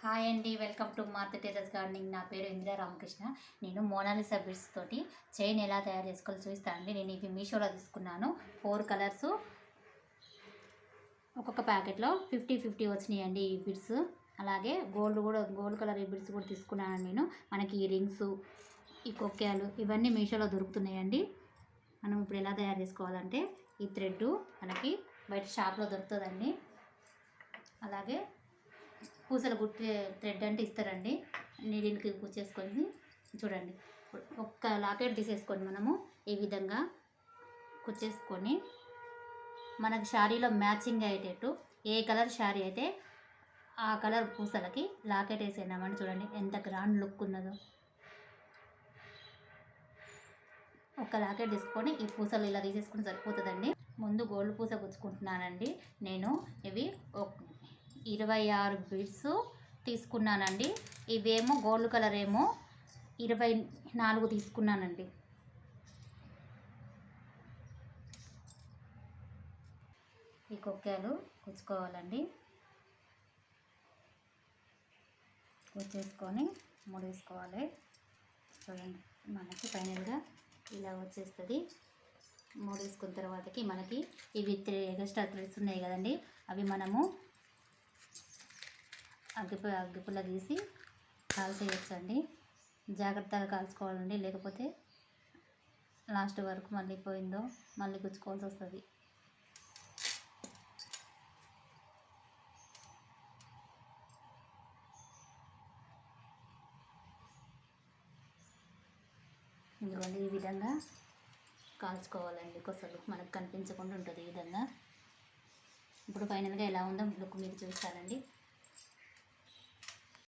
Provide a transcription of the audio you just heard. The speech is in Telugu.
హాయ్ అండి welcome to Martha terrace gardening. నా పేరు ఇందిరా రామకృష్ణ. నేను మోనాలిసా బిడ్స్ తోటి చైన్ ఎలా తయారు చేసుకోవాలో చూపిస్తానండి నేను ఇవి మీషోలో తీసుకున్నాను. Four colours. ఒక్కొక్క ప్యాకెట్లో ఫిఫ్టీ ఫిఫ్టీ వచ్చినాయండి ఈ బిడ్స్ అలాగే గోల్డ్ కూడా గోల్డ్ కలర్ ఈ బిడ్స్ కూడా తీసుకున్నాను నేను. మనకి ఈ రింగ్స్ ఈ కొక్కాలు ఇవన్నీ మీషోలో దొరుకుతున్నాయండి. మనం ఇప్పుడు ఎలా తయారు చేసుకోవాలంటే ఈ థ్రెడ్ మనకి బయట షాప్లో దొరుకుతుందండి. అలాగే పూసలు కుట్టే థ్రెడ్ అంటే ఇస్తారండి. నీడిల్కి కుచ్చేసుకొని చూడండి. ఒక్క లాకెట్ తీసేసుకొని మనము ఈ విధంగా కుచ్చేసుకొని మనకి శారీలో మ్యాచింగ్ అయ్యేటట్టు ఏ కలర్ శారీ అయితే ఆ కలర్ పూసలకి లాకెట్ వేసేనామని చూడండి ఎంత గ్రాండ్ లుక్ ఉన్నదో. ఒక లాకెట్ తీసుకొని ఈ పూసలు ఇలా తీసేసుకుని సరిపోతుందండి. ముందు గోల్డ్ పూస గుచ్చుకుంటున్నానండి నేను ఇవి ఇరవై ఆరు బిడ్స్ తీసుకున్నానండి. ఇవేమో గోల్డ్ కలర్ ఏమో ఇరవై నాలుగు తీసుకున్నానండి. ఈ కొక్కాలు కుచ్చుకోవాలండి కుచ్చేసుకొని ముడేసుకోవాలి. చూడండి మనకి ఫైనల్గా ఇలా వచ్చేస్తుంది. మూడేసుకున్న తర్వాతకి మనకి ఇవి త్రీ ఎక్స్ట్రా థ్రెడ్స్ ఉన్నాయి కదండి. అవి మనము అగ్గిపు అగ్గిపుల్ల తీసి కాల్చేయచ్చండి. జాగ్రత్తగా కాల్చుకోవాలండి. లేకపోతే లాస్ట్ వరకు మళ్ళీ పోయిందో మళ్ళీ గుచ్చుకోవాల్సి వస్తుంది. ఇదిగోండి ఈ విధంగా కాల్చుకోవాలండి. కొసలు మనకు కనిపించకుండా ఉంటుంది ఈ విధంగా. ఇప్పుడు ఫైనల్గా ఎలా ఉందో లుక్ మీరు చూస్తారండి